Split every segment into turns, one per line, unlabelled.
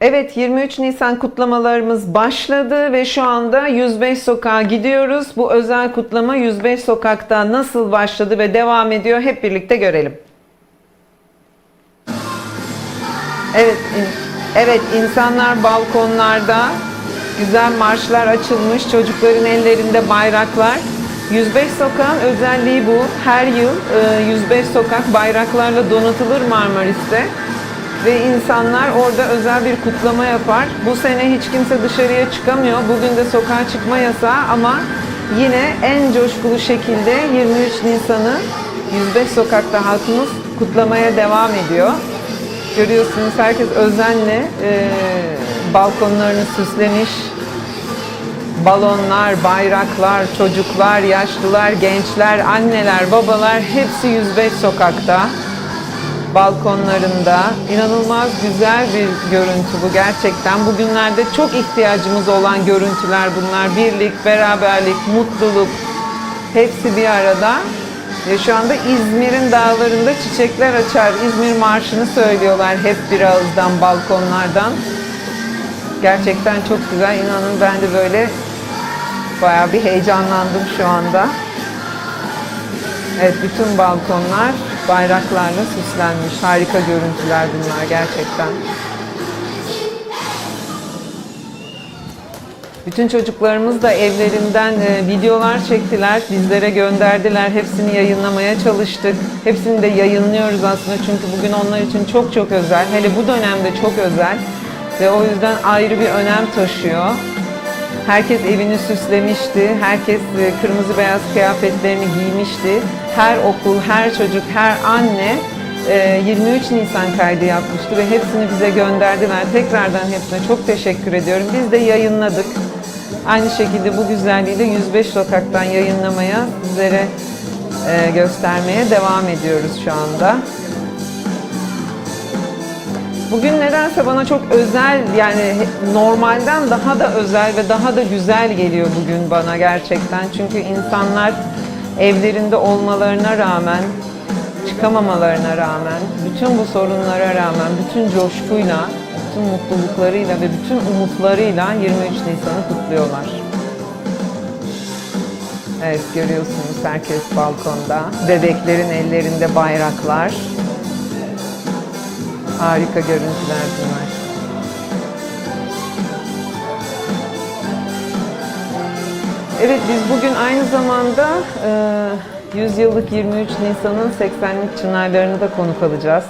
Evet 23 Nisan kutlamalarımız başladı ve şu anda 105 sokağa gidiyoruz. Bu özel kutlama 105 sokakta nasıl başladı ve devam ediyor hep birlikte görelim. Evet, evet insanlar balkonlarda güzel marşlar açılmış, çocukların ellerinde bayraklar. 105 sokağın özelliği bu. Her yıl e, 105 sokak bayraklarla donatılır Marmaris'te. Ve insanlar orada özel bir kutlama yapar. Bu sene hiç kimse dışarıya çıkamıyor. Bugün de sokağa çıkma yasağı ama yine en coşkulu şekilde 23 Nisan'ı 105 sokakta halkımız kutlamaya devam ediyor. Görüyorsunuz herkes özenle e, balkonlarını süslemiş. Balonlar, bayraklar, çocuklar, yaşlılar, gençler, anneler, babalar hepsi 105 sokakta balkonlarında. İnanılmaz güzel bir görüntü bu gerçekten. Bugünlerde çok ihtiyacımız olan görüntüler bunlar. Birlik, beraberlik, mutluluk hepsi bir arada. Ve şu anda İzmir'in dağlarında çiçekler açar. İzmir marşını söylüyorlar hep bir ağızdan, balkonlardan. Gerçekten çok güzel. İnanın ben de böyle bayağı bir heyecanlandım şu anda. Evet, bütün balkonlar bayraklarla süslenmiş. Harika görüntüler bunlar gerçekten. Bütün çocuklarımız da evlerinden e, videolar çektiler, bizlere gönderdiler. Hepsini yayınlamaya çalıştık. Hepsini de yayınlıyoruz aslında çünkü bugün onlar için çok çok özel. Hele bu dönemde çok özel ve o yüzden ayrı bir önem taşıyor. Herkes evini süslemişti. Herkes e, kırmızı beyaz kıyafetlerini giymişti. Her okul, her çocuk, her anne e, 23 Nisan kaydı yapmıştı ve hepsini bize gönderdiler. Tekrardan hepsine çok teşekkür ediyorum. Biz de yayınladık. Aynı şekilde bu güzelliği de 105 sokaktan yayınlamaya, sizlere e, göstermeye devam ediyoruz şu anda. Bugün nedense bana çok özel yani normalden daha da özel ve daha da güzel geliyor bugün bana gerçekten. Çünkü insanlar evlerinde olmalarına rağmen, çıkamamalarına rağmen, bütün bu sorunlara rağmen, bütün coşkuyla, bütün mutluluklarıyla ve bütün umutlarıyla 23 Nisan'ı kutluyorlar. Evet görüyorsunuz herkes balkonda. Bebeklerin ellerinde bayraklar. Harika görüntüler bunlar. Evet biz bugün aynı zamanda e, 100 yıllık 23 Nisan'ın 80'lik çınarlarını da konuk alacağız.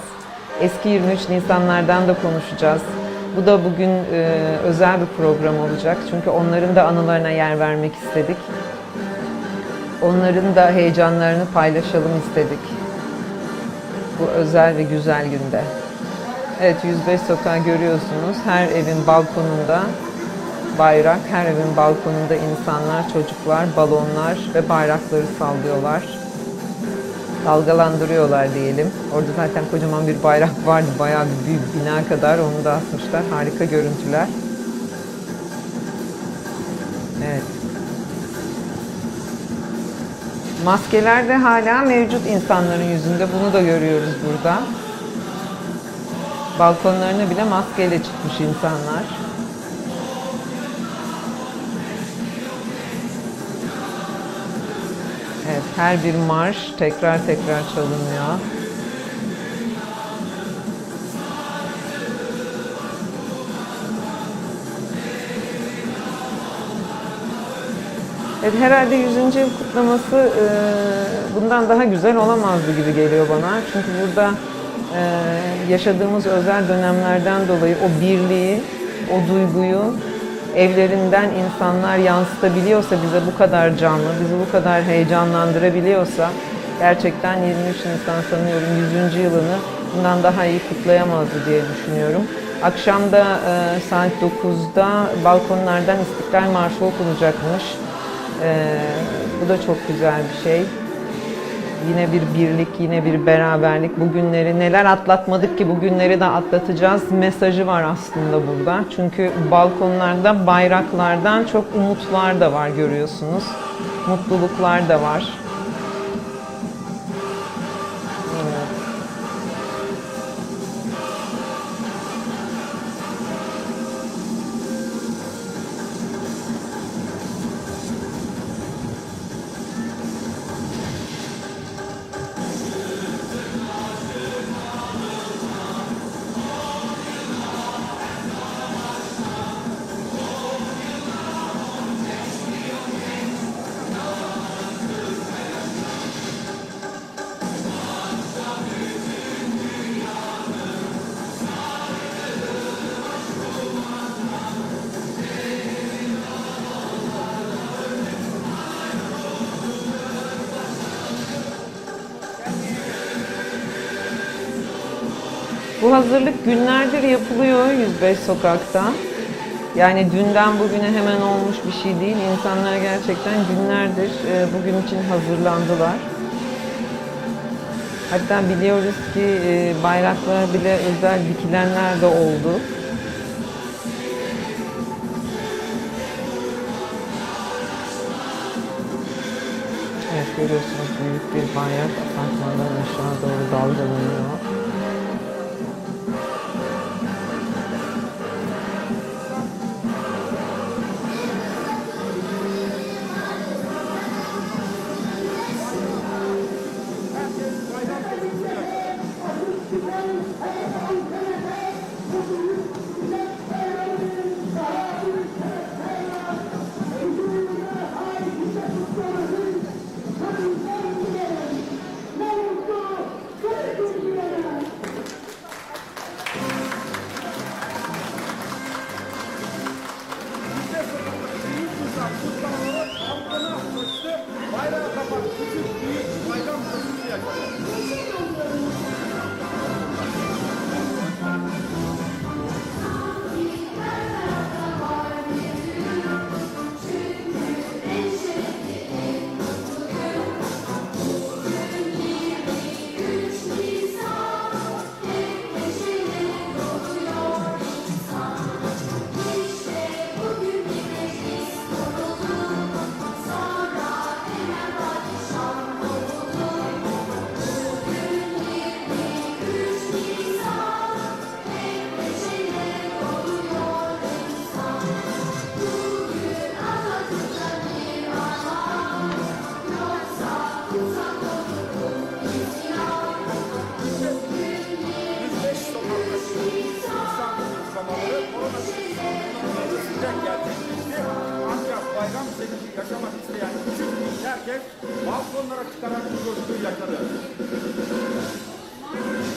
Eski 23 Nisanlardan da konuşacağız. Bu da bugün e, özel bir program olacak. Çünkü onların da anılarına yer vermek istedik. Onların da heyecanlarını paylaşalım istedik. Bu özel ve güzel günde. Evet 105 sokağı görüyorsunuz. Her evin balkonunda bayrak, her evin balkonunda insanlar, çocuklar, balonlar ve bayrakları sallıyorlar. Dalgalandırıyorlar diyelim. Orada zaten kocaman bir bayrak vardı. Bayağı bir büyük bina kadar onu da asmışlar. Harika görüntüler. Evet. Maskeler de hala mevcut insanların yüzünde. Bunu da görüyoruz burada. Balkonlarına bile maskeyle çıkmış insanlar. Evet, her bir marş tekrar tekrar çalınıyor. Evet, herhalde 100. yıl kutlaması bundan daha güzel olamazdı gibi geliyor bana. Çünkü burada e, yaşadığımız özel dönemlerden dolayı o birliği, o duyguyu evlerinden insanlar yansıtabiliyorsa bize bu kadar canlı, bizi bu kadar heyecanlandırabiliyorsa gerçekten 23 Nisan sanıyorum 100. yılını bundan daha iyi kutlayamazdı diye düşünüyorum. Akşam da e, saat 9'da balkonlardan İstiklal Marşı okunacakmış. E, bu da çok güzel bir şey. Yine bir birlik, yine bir beraberlik. Bugünleri neler atlatmadık ki bugünleri de atlatacağız mesajı var aslında burada. Çünkü balkonlarda bayraklardan çok umutlar da var görüyorsunuz. Mutluluklar da var. Bu hazırlık günlerdir yapılıyor 105 sokakta. Yani dünden bugüne hemen olmuş bir şey değil. İnsanlar gerçekten günlerdir e, bugün için hazırlandılar. Hatta biliyoruz ki e, bayraklara bile özel dikilenler de oldu. Evet görüyorsunuz büyük bir bayrak apartmandan aşağı doğru dalgalanıyor.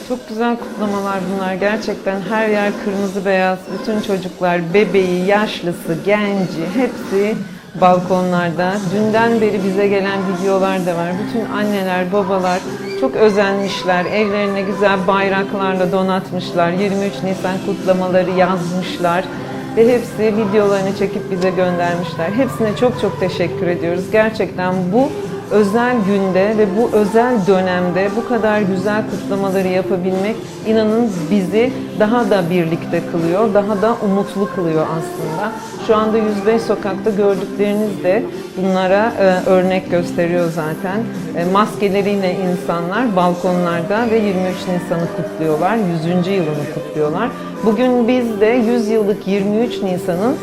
Çok güzel kutlamalar bunlar. Gerçekten her yer kırmızı beyaz. Bütün çocuklar, bebeği, yaşlısı, genci hepsi balkonlarda. Dünden beri bize gelen videolar da var. Bütün anneler, babalar çok özenmişler. Evlerine güzel bayraklarla donatmışlar. 23 Nisan kutlamaları yazmışlar. Ve hepsi videolarını çekip bize göndermişler. Hepsine çok çok teşekkür ediyoruz. Gerçekten bu özel günde ve bu özel dönemde bu kadar güzel kutlamaları yapabilmek inanın bizi daha da birlikte kılıyor, daha da umutlu kılıyor aslında. Şu anda 105 sokakta gördükleriniz de bunlara e, örnek gösteriyor zaten. E, maskeleriyle insanlar balkonlarda ve 23 Nisan'ı kutluyorlar, 100. yılını kutluyorlar. Bugün biz de 100 yıllık 23 Nisan'ın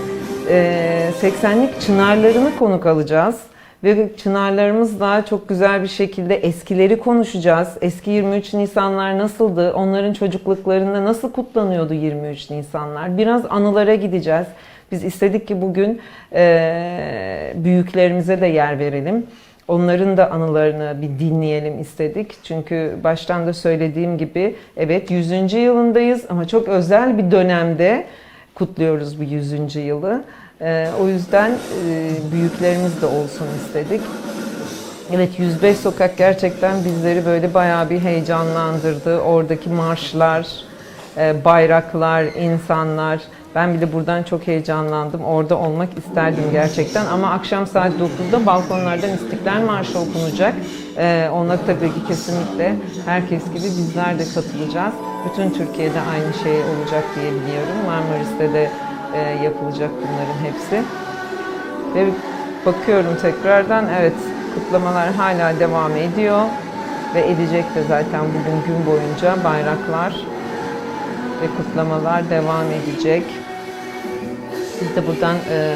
e, 80'lik çınarlarını konuk alacağız. Ve çınarlarımızla çok güzel bir şekilde eskileri konuşacağız. Eski 23 Nisanlar nasıldı? Onların çocukluklarında nasıl kutlanıyordu 23 Nisanlar? Biraz anılara gideceğiz. Biz istedik ki bugün eee, büyüklerimize de yer verelim. Onların da anılarını bir dinleyelim istedik. Çünkü baştan da söylediğim gibi evet 100. yılındayız ama çok özel bir dönemde kutluyoruz bu 100. yılı. Ee, o yüzden e, büyüklerimiz de olsun istedik. Evet 105 sokak gerçekten bizleri böyle bayağı bir heyecanlandırdı. Oradaki marşlar, e, bayraklar, insanlar. Ben bile buradan çok heyecanlandım. Orada olmak isterdim gerçekten. Ama akşam saat 9'da balkonlardan İstiklal Marşı okunacak. E, ona tabii ki kesinlikle herkes gibi bizler de katılacağız. Bütün Türkiye'de aynı şey olacak diye biliyorum. Marmaris'te de e, yapılacak bunların hepsi. Ve bakıyorum tekrardan evet kutlamalar hala devam ediyor ve edecek de zaten bugün gün boyunca bayraklar ve kutlamalar devam edecek. Biz de buradan e,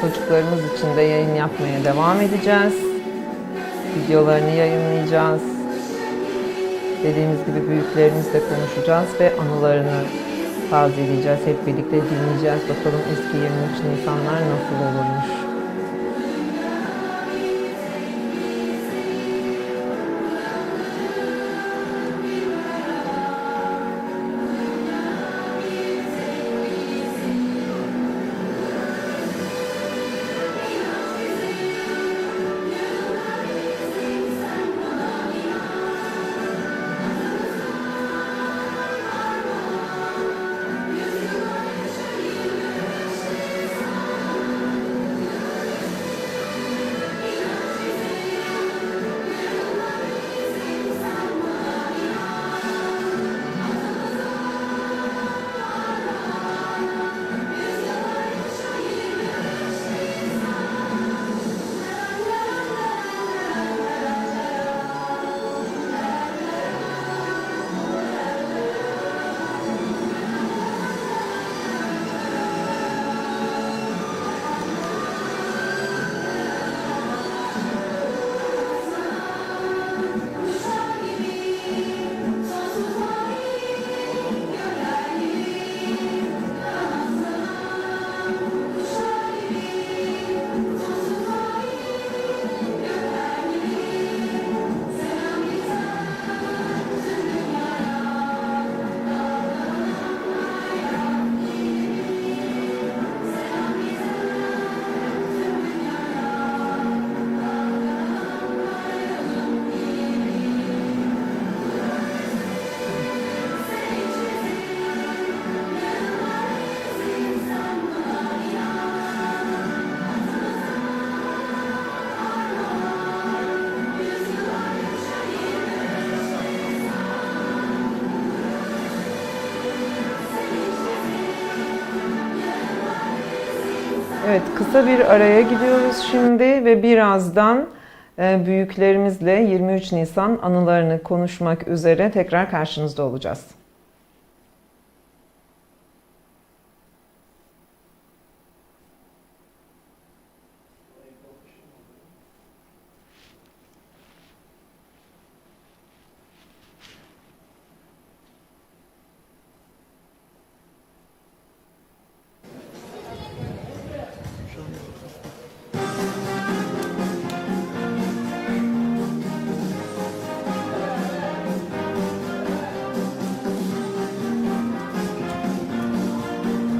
çocuklarımız için de yayın yapmaya devam edeceğiz. Videolarını yayınlayacağız. Dediğimiz gibi büyüklerimizle konuşacağız ve anılarını tazeleyeceğiz. Hep birlikte dinleyeceğiz. Bakalım eski 23 Nisanlar nasıl olurmuş. Evet, kısa bir araya gidiyoruz şimdi ve birazdan e, büyüklerimizle 23 Nisan anılarını konuşmak üzere tekrar karşınızda olacağız.